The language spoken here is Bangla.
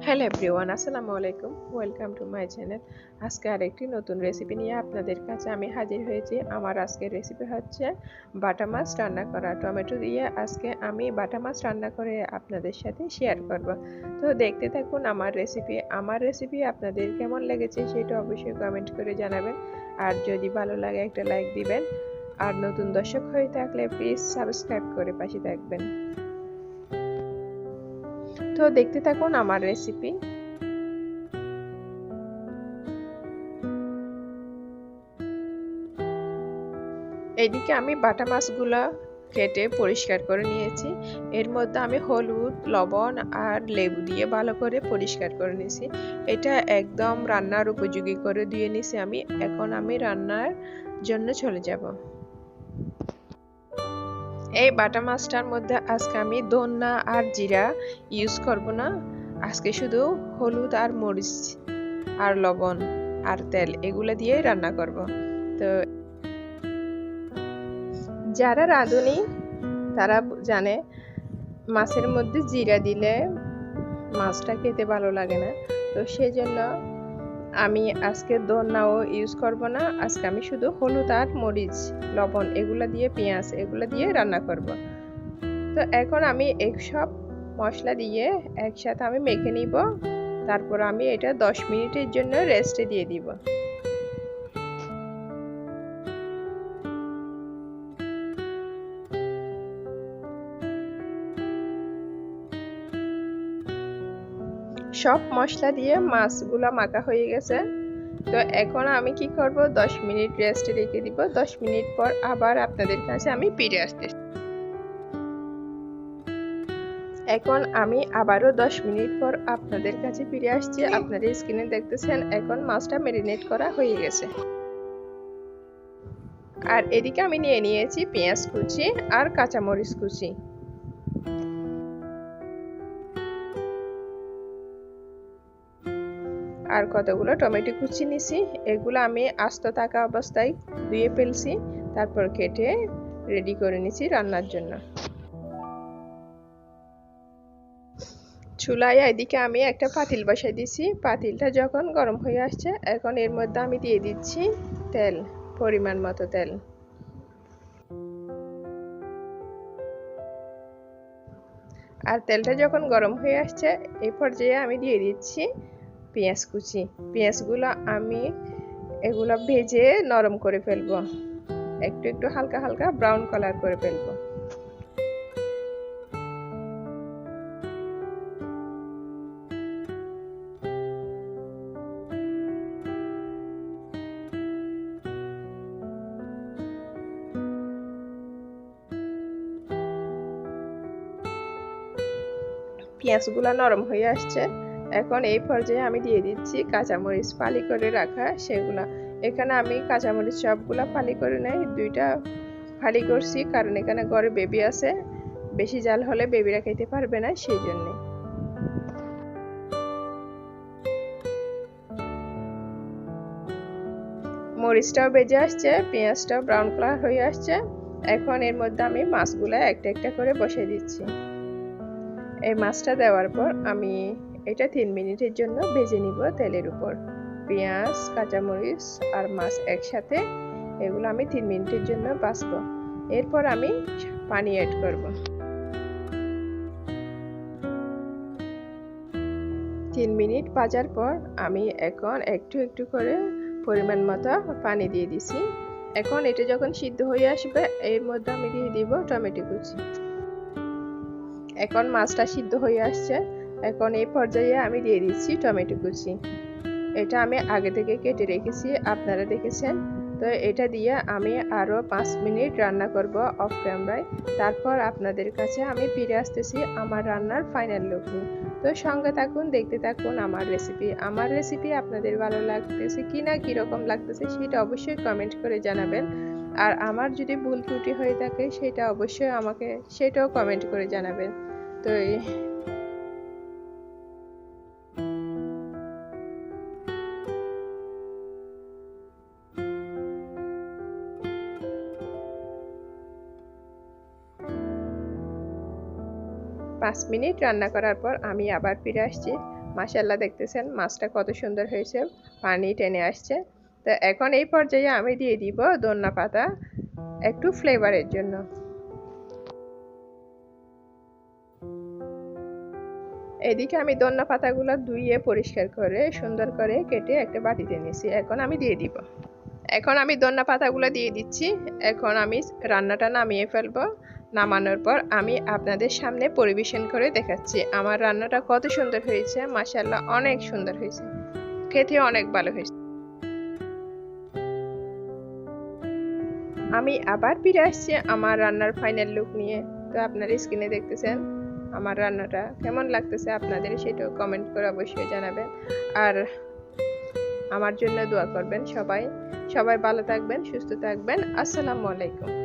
হ্যালো এভরিওয়ান আসসালামু আলাইকুম ওয়েলকাম টু মাই চ্যানেল আজকে আরেকটি নতুন রেসিপি নিয়ে আপনাদের কাছে আমি হাজির হয়েছি। আমার আজকের রেসিপি হচ্ছে বাটা মাছ রান্না করা। টমেটো দিয়ে আজকে আমি বাটা মাছ রান্না করে আপনাদের সাথে শেয়ার করব। তো দেখতে থাকুন আমার রেসিপি আমার রেসিপি আপনাদের কেমন লেগেছে সেটা অবশ্যই কমেন্ট করে জানাবেন। আর যদি ভালো লাগে একটা লাইক দিবেন। আর নতুন দর্শক হয়ে থাকলে প্লিজ সাবস্ক্রাইব করে পাশে থাকবেন। তো দেখতে থাকুন আমার রেসিপি এদিকে আমি বাটা মাছগুলো কেটে পরিষ্কার করে নিয়েছি। এর মধ্যে আমি হলুদ, লবণ আর লেবু দিয়ে ভালো করে পরিষ্কার করে নিয়েছি। এটা একদম রান্নার উপযোগী করে দিয়ে নিছি আমি। এখন আমি রান্নার জন্য চলে যাব। এই বাটা মাছটার মধ্যে আজকে আমি দন্না আর জিরা ইউজ করব না। আজকে শুধু হলুদ আর মরিচ আর লবণ আর তেল এগুলো দিয়ে রান্না করব। তো যারা রাঁধুনি, তারা জানে মাছের মধ্যে জিরা দিলে মাছটা খেতে ভালো লাগে না। তো সেই জন্য আমি আজকে দোনাও ইউজ করব না। আজকে আমি শুধু হলুদ আর মরিচ, লবণ এগুলো দিয়ে, পেঁয়াজ এগুলো দিয়ে রান্না করব। তো এখন আমি সব মশলা দিয়ে একসাথে আমি মেখে নিব। তারপর আমি এটা দশ মিনিটের জন্য রেস্টে দিয়ে দিব। সব মশলা দিয়ে মাছগুলো মাখা হয়ে গেছে। তো এখন আমি কি করব? 10 মিনিট রেস্টে রেখে দিব। 10 মিনিট পর আবার আপনাদের কাছে আমি ফিরে আসতে এখন আমি আবারও 10 মিনিট পর আপনাদের কাছে ফিরে আসছি। আপনাদের স্ক্রিনে দেখতেছেন, এখন মাছটা মেরিনেট করা হয়ে গেছে। আর এদিকে আমি নিয়ে নিয়েছি পেঁয়াজ কুচি আর কাঁচামরিচ কুচি। আর কতগুলো টমেটো কুচি নিছি, এগুলো আমি আস্ত থাকা অবস্থায় ধুয়ে ফেলছি, তারপর কেটে রেডি করে নিছি রান্নার জন্য। চুলায় এদিকে আমি একটা পাতিল বসাই দিছি, পাতিলটা যখন গরম হয়ে আসছে, এখন এর মধ্যে আমি দিয়ে দিচ্ছি তেল, পরিমাণ মতো তেল। আর তেলটা যখন গরম হয়ে আসছে এই পর্যায়ে আমি দিয়ে দিচ্ছি পেঁয়াজ কুচি। পেঁয়াজগুলো আমি এগুলো ভেজে নরম করে ফেলব। একটু একটু হালকা হালকা ব্রাউন কালার করে ফেলব। পেঁয়াজগুলো নরম হয়ে আসছে। এখন এই পর্যায়ে আমি দিয়ে দিচ্ছি কাঁচামরিচ ফালি করে রাখা সেগুলা। এখানে আমি কাঁচামরিচ সবগুলা ফালি করে নেই, দুইটা ফালি করছি কারণ এখানে ঘরে বেবি আছে। বেশি জাল হলে বেবিরা খেতে পারবে না সেই জন্যে মরিচটাও বেজে আসছে, পেঁয়াজটাও ব্রাউন কালার হয়ে আসছে। এখন এর মধ্যে আমি মাছগুলো একটা একটা করে বসিয়ে দিচ্ছি। এই মাছটা দেওয়ার পর আমি এটা তিন মিনিটের জন্য ভেজে নিব তেলের উপর। পেঁয়াজ, কাঁচামরিচ আর মাছ একসাথে, এগুলো আমি তিন মিনিটের জন্য বাঁচবো এরপর আমি পানি অ্যাড করব। তিন মিনিট বাজার পর আমি এখন একটু একটু করে পরিমাণ মতো পানি দিয়ে দিছি। এখন এটা যখন সিদ্ধ হয়ে আসবে, এর মধ্যে আমি দিয়ে দিব টমেটো কুচি। এখন মাছটা সিদ্ধ হয়ে আসছে। এখন এই পর্যায়ে আমি দিয়ে দিচ্ছি টমেটো কুচি। এটা আমি আগে থেকে কেটে রেখেছি, আপনারা দেখেছেন? তো এটা দিয়ে আমি আরও পাঁচ মিনিট রান্না করব অফ ক্যামেরায় তারপর আপনাদের কাছে আমি ফিরে আসতেছি আমার রান্নার ফাইনাল লুক তো সঙ্গে থাকুন, দেখতে থাকুন আমার রেসিপি আমার রেসিপি আপনাদের ভালো লাগতেছে কি না কীরকম লাগতেছে সেটা অবশ্যই কমেন্ট করে জানাবেন। আর আমার যদি ভুল ত্রুটি হয়ে থাকে সেটা অবশ্যই আমাকে সেটাও কমেন্ট করে জানাবেন। তো পাঁচ মিনিট রান্না করার পর আমি আবার ফিরে আসছি। মাসাল্লাহ দেখতেছেন মাছটা কত সুন্দর হয়েছে, পানি টেনে আসছে। তো এখন এই পর্যায়ে আমি দিয়ে দিব দন্না পাতা একটু ফ্লেভারের জন্য। এদিকে আমি দন্না পাতাগুলো ধুইয়ে পরিষ্কার করে, সুন্দর করে কেটে একটা বাটিতে নিয়েছি। এখন আমি দিয়ে দিব। এখন আমি দন্না পাতাগুলো দিয়ে দিচ্ছি। এখন আমি রান্নাটা নামিয়ে ফেলব। নামানোর পর আমি আপনাদের সামনে পরিবেশন করে দেখাচ্ছি। আমার রান্নাটা কত সুন্দর হয়েছে মাসাল্লাহ অনেক সুন্দর হয়েছে। খেতে অনেক ভালো হয়েছে। আমি আবার ফিরে আসছি আমার রান্নার ফাইনাল লুক নিয়ে। তো আপনারা স্ক্রিনে দেখতেছেন আমার রান্নাটা কেমন লাগতেছে আপনাদের সেটাও কমেন্ট করে অবশ্যই জানাবেন। আর আমার জন্য দোয়া করবেন সবাই। সবাই ভালো থাকবেন, সুস্থ থাকবেন। আসসালামু আলাইকুম।